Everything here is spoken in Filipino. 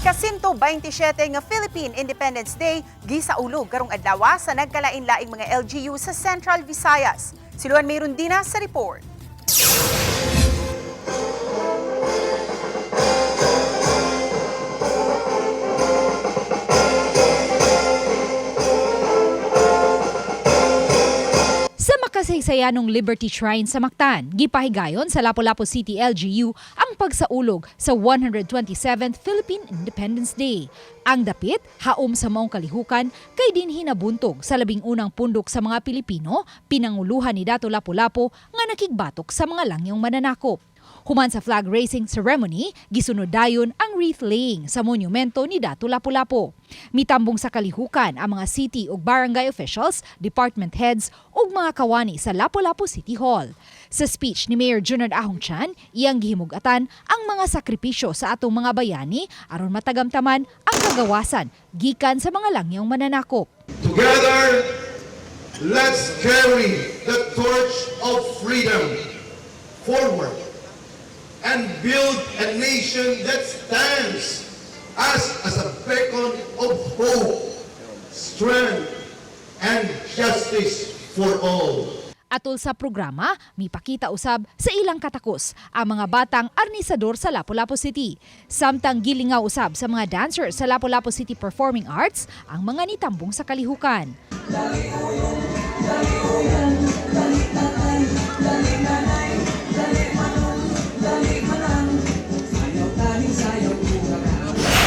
Ika-127 nga Philippine Independence Day gisaulog karong adlaw sa nagkalain-laing mga LGU sa Central Visayas. Siluan mayroon dina sa report. Sa makasaysayanong Liberty Shrine sa Mactan, gipahigayon sa Lapu-Lapu City LGU ang pagsaulog sa 127th Philippine Independence Day. Ang dapit, haom sa maong kalihukan, kay din hinabuntog sa labing unang pundok sa mga Pilipino, pinanguluhan ni Dato Lapu-Lapu nga nakigbatok sa mga langyong mananakop. Human sa flag raising ceremony, gisunod dayon ang wreath laying sa monumento ni Dato Lapu-Lapu. Mitambong sa kalihukan ang mga city ug barangay officials, department heads ug mga kawani sa Lapu-Lapu City Hall. Sa speech ni Mayor Junard Ahong Chan, iyang gihimugatan ang mga sakripisyo sa atong mga bayani aron matagamtaman ang kagawasan gikan sa mga langyong mananakop. Together, let's carry the torch of freedom forward and build a nation that stands as, as a beacon of hope, strength, and justice for all. Atol sa programa, mipakita usab sa ilang katakos ang mga batang arnisador sa Lapu-Lapu City. Samtang gilingaw usab sa mga dancers sa Lapu-Lapu City Performing Arts ang mga nitambong sa kalihukan.